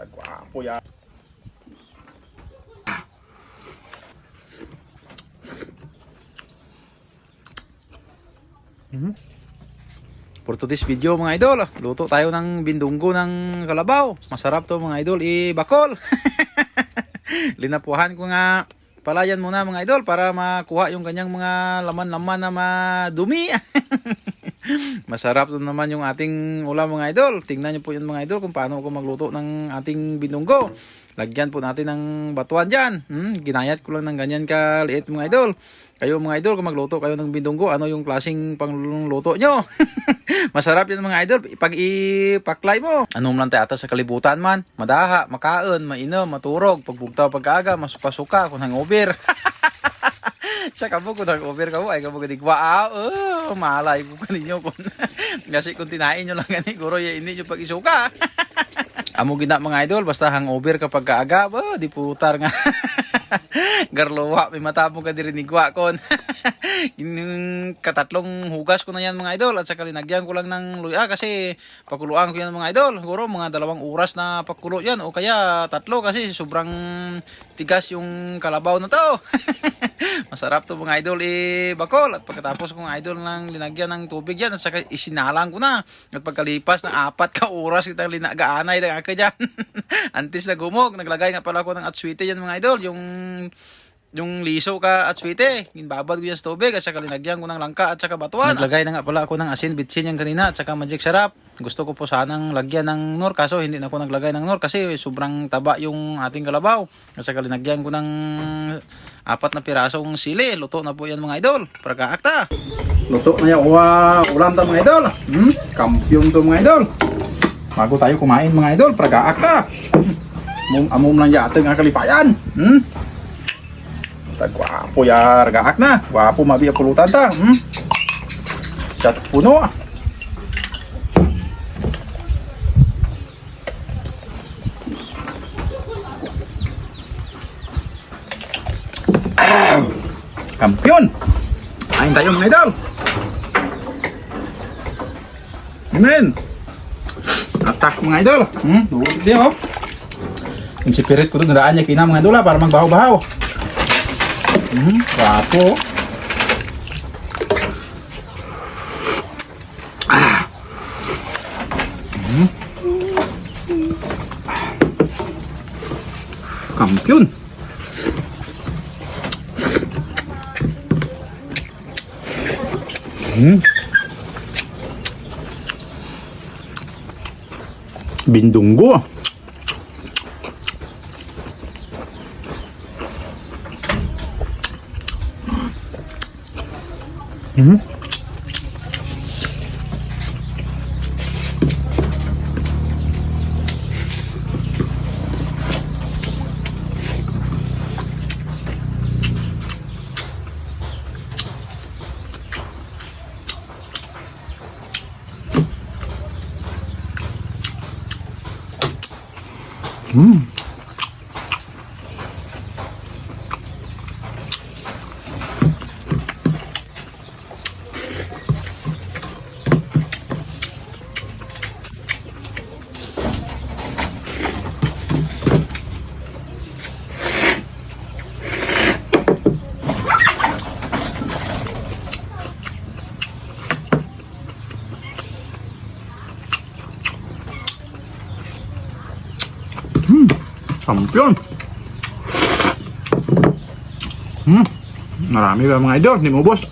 Tagwapo yan. Mhm. For today's video mga idol, luto tayo ng bindunggo ng kalabaw. Masarap to mga idol, i-bakol. Linapuhan ko nga palayan muna mga idol para makuha yung kanyang mga laman-laman na madumi. Masarap to naman yung ating ulam mga idol. Tingnan niyo po yun mga idol kung paano ako magluto ng ating binunggo. Lagyan po natin ng batuan dyan. Hmm, ginayat ko lang ng ganyan kaliit mga idol. Kayo mga idol, kung magluto kayo ng bindunggo, ano yung klaseng pangluluto nyo? Masarap yan mga idol. Pag ipaklay mo, anong lang tayo sa kalibutan man. Madaha, makaon, mainom, maturog, pagbugtaw pagkaaga, masuka-suka, kung hangover. sa kamo kung nag-over ka mo ay kamo gadig wow oh, malay ko kaninyo kung kasi kung tinain nyo lang gani guro ya ini nyo pag isuka amo gina mga idol basta hangover kapag kaaga ba di putar nga. Garlowa may matapong ka diri ni gwa kon. Yung katatlong hugas ko na yan mga idol at saka linagyan ko lang ng luya kasi pakuluan ko yan mga idol. Siguro mga dalawang oras na pakulo yan o kaya tatlo kasi sobrang tigas yung kalabaw na to masarap to mga idol. Eh bakol at pagkatapos kong idol ng linagyan ng tubig yan at saka isinalang ko na. At pagkalipas ng apat ka oras kitang linagaanay ng aka dyan. Antes na gumog. Naglagay nga pala ako ng atswite yan mga idol. Yung yung liso ka at sweete, ginbabad ko yan sa tubig at saka linagyan ko ng langka at saka batuan. Naglagay na nga pala ako ng asin bitsin yan kanina at saka magic sarap. Gusto ko po sanang lagyan ng nor kaso hindi na ako naglagay ng nor kasi sobrang taba yung ating kalabaw. At saka linagyan ko ng apat na pirasong sili. Luto na po yan mga idol. Prakaakta. Luto na yan. Wow, ulam ta mga idol. Hmm? Kampiyon to mga idol. Bago tayo kumain mga idol, prakaakta. Amom, amom lang yata nga kalipayan. Hmm? Tagwapo ya, ragaak na. Gwapo mabi ang pulutan ta. Hmm? Shot puno. Kampiyon! Kain tayo mga idol! Amen! Atak mga idol! Hmm? Duwag din oh! Yung sipirit ko doon, nadaan niya kina mga idol ah, para magbahaw-bahaw. Hmm, guwapo. Ah. Hmm. Kampiyon. Hmm. Bindunggo. Hmm. Hmm. Kampiyon. Hmm. Marami ba mga idol? Hindi mo ubos.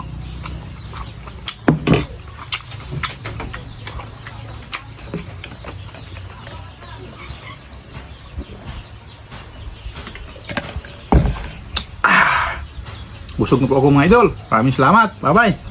Ah. Busog na po ako mga idol. Maraming salamat. Bye-bye.